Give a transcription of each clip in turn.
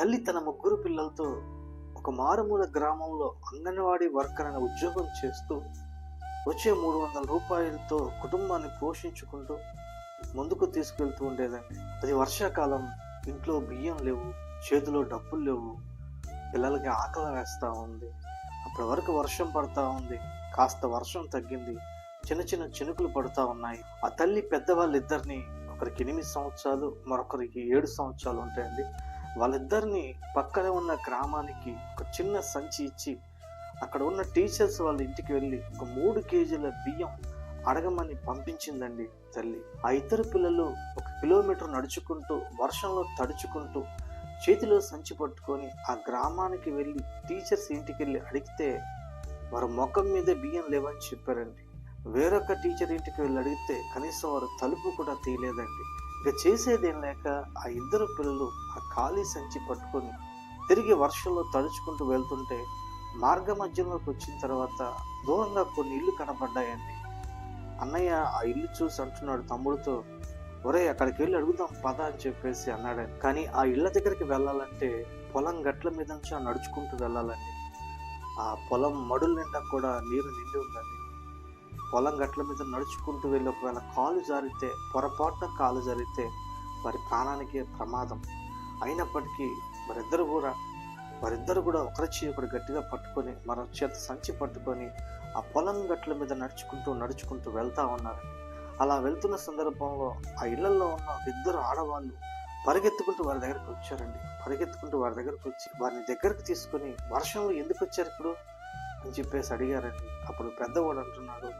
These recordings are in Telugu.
తల్లి తన ముగ్గురు పిల్లలతో ఒక మారుమూల గ్రామంలో అంగన్వాడీ వర్కర్ అనే ఉద్యోగం చేస్తూ వచ్చే మూడు వందల రూపాయలతో కుటుంబాన్ని పోషించుకుంటూ ముందుకు తీసుకెళ్తూ ఉండేదండి. అది వర్షాకాలం ఇంట్లో బియ్యం లేవు చేతిలో డబ్బులు లేవు పిల్లలకి ఆకలి వేస్తూ ఉంది అప్పటి వరకు వర్షం పడతా ఉంది కాస్త వర్షం తగ్గింది చిన్న చిన్న చినుకులు పడుతూ ఉన్నాయి. ఆ తల్లి పెద్దవాళ్ళిద్దరిని ఒకరికి ఎనిమిది సంవత్సరాలు మరొకరికి ఏడు సంవత్సరాలు ఉంటాయండి. వాళ్ళిద్దరిని పక్కనే ఉన్న గ్రామానికి ఒక చిన్న సంచి ఇచ్చి అక్కడ ఉన్న టీచర్స్ వాళ్ళ ఇంటికి వెళ్ళి ఒక మూడు కేజీల బియ్యం అడగమని పంపించిందండి తల్లి. ఆ ఇద్దరు పిల్లలు ఒక కిలోమీటర్ నడుచుకుంటూ వర్షంలో తడుచుకుంటూ చేతిలో సంచి పట్టుకొని ఆ గ్రామానికి వెళ్ళి టీచర్స్ ఇంటికి వెళ్ళి అడిగితే వారు ముఖం మీద బియ్యం లేవని చెప్పారండి. వేరొక టీచర్ ఇంటికి వెళ్ళి అడిగితే కనీసం వారు తలుపు కూడా తీయలేదండి. ఇక చేసేదేం లేక ఆ ఇద్దరు పిల్లలు ఆ ఖాళీ సంచి పట్టుకొని తిరిగి వర్షంలో తడుచుకుంటూ వెళ్తుంటే మార్గ మధ్యంలోకి వచ్చిన తర్వాత దూరంగా కొన్ని ఇల్లు కనపడ్డాయండి అన్నయ్య ఆ ఇల్లు చూసి అంటున్నాడు తమ్ముడితో ఒరే అక్కడికి వెళ్ళి అడుగుదాం పద అని చెప్పేసి అన్నాడు. కానీ ఆ ఇళ్ళ దగ్గరికి వెళ్ళాలంటే పొలం గట్ల మీద నుంచి నడుచుకుంటూ వెళ్ళాలండి. ఆ పొలం మడుల నిండా కూడా నీరు నిండి ఉందండి. పొలం గట్ల మీద నడుచుకుంటూ వెళ్ళి ఒకవేళ కాలు జారితే పొరపాటున కాలు జారితే వారి ప్రాణానికి ప్రమాదం. అయినప్పటికీ వారిద్దరు కూడా వారిద్దరు కూడా ఒకరి చేయి ఒకటి గట్టిగా పట్టుకొని మరో చేత సంచి పట్టుకొని ఆ పొలం గట్ల మీద నడుచుకుంటూ నడుచుకుంటూ వెళ్తా ఉన్నారు. అలా వెళ్తున్న సందర్భంలో ఆ ఇళ్ళలో ఉన్న ఇద్దరు ఆడవాళ్ళు పరిగెత్తుకుంటూ వారి దగ్గరికి వచ్చారండి. పరిగెత్తుకుంటూ వారి దగ్గరికి వచ్చి వారిని దగ్గరికి తీసుకొని వర్షంలో ఎందుకు వచ్చారు ఇప్పుడు? అని చెప్పేసి అడిగారండి. అప్పుడు పెద్దవాడు అంటున్నాడు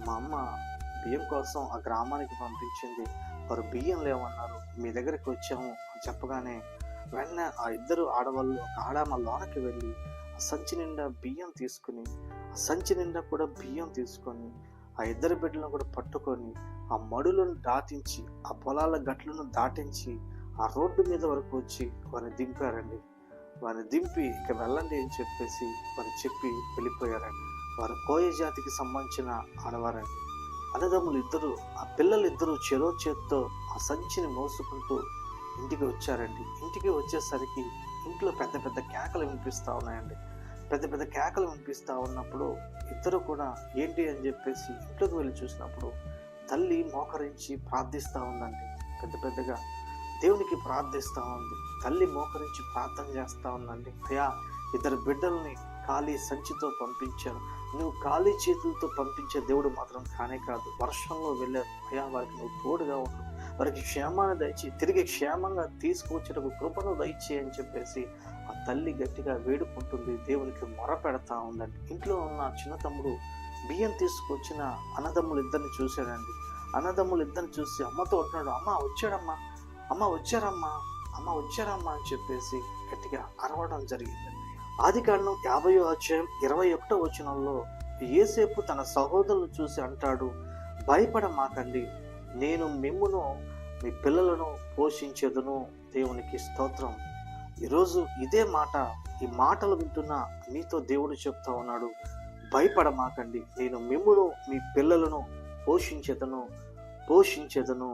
మా అమ్మ బియ్యం కోసం ఆ గ్రామానికి పంపించింది. వారు బియ్యం లేవన్నారు. మీ దగ్గరికి వచ్చాము అని చెప్పగానే వెంటనే ఆ ఇద్దరు ఆడవాళ్ళు ఒక ఆడామ లోనకి వెళ్ళి ఆ సంచి నిండా బియ్యం తీసుకుని ఆ సంచి నిండా కూడా బియ్యం తీసుకొని ఆ ఇద్దరు బిడ్డలను కూడా పట్టుకొని ఆ మడులను దాటించి ఆ పొలాల గట్లను దాటించి ఆ రోడ్డు మీద వరకు వచ్చి వారిని దింపారండి. వారిని దింపి ఇక వెళ్ళండి అని చెప్పేసి వారు చెప్పి వెళ్ళిపోయారండి. వారు కోయ జాతికి సంబంధించిన ఆడవారండి. అన్నదమ్ములు ఇద్దరు ఆ పిల్లలిద్దరూ చెరో చేత్తో ఆ సంచిని మోసుకుంటూ ఇంటికి వచ్చారండి. ఇంటికి వచ్చేసరికి ఇంట్లో పెద్ద పెద్ద కేకలు వినిపిస్తూ ఉన్నాయండి. పెద్ద పెద్ద కేకలు వినిపిస్తూ ఉన్నప్పుడు ఇద్దరు కూడా ఏంటి అని చెప్పేసి ఇంట్లోకి వెళ్ళి చూసినప్పుడు తల్లి మోకరించి ప్రార్థిస్తూ ఉందండి. పెద్ద పెద్దగా దేవునికి ప్రార్థిస్తూ ఉంది. తల్లి మోకరించి ప్రార్థన చేస్తూ ఉందండి. అయ్యా ఇద్దరు బిడ్డల్ని ఖాళీ సంచితో పంపించాను నువ్వు ఖాళీ చేతులతో పంపించే దేవుడు మాత్రం కానే కాదు. వర్షంలో వెళ్ళారు అయ్యా వారికి నువ్వు తోడుగా ఉండు. వారికి క్షేమాన్ని దయచి తిరిగి క్షేమంగా తీసుకువచ్చేటకు కృపను దయచి అని చెప్పేసి ఆ తల్లి గట్టిగా వేడుకుంటుంది. దేవునికి మొర పెడతా ఉందండి. ఇంట్లో ఉన్న చిన్న తమ్ముడు బియ్యం తీసుకొచ్చిన అన్నదమ్ములు ఇద్దరిని చూశాడండి. అన్నదమ్ములు ఇద్దరిని చూసి అమ్మతో అంటున్నాడు అమ్మ వచ్చాడమ్మా. అమ్మ వచ్చారమ్మా. అమ్మ వచ్చారమ్మా అని చెప్పేసి గట్టిగా అరవడం జరిగిందండి. ఆది కాండం యాభై అధ్యాయం ఇరవై ఒకటో వచనంలో ఏసేపు తన సహోదరులు చూసి అంటాడు భయపడమాకండి. నేను మిమ్మును మీ పిల్లలను పోషించేదను దేవునికి స్తోత్రం. ఈరోజు ఇదే మాట ఈ మాటలు వింటున్న మీతో దేవుడు చెప్తా ఉన్నాడు. భయపడమాకండి. నేను మిమ్మును మీ పిల్లలను పోషించేదను పోషించేదను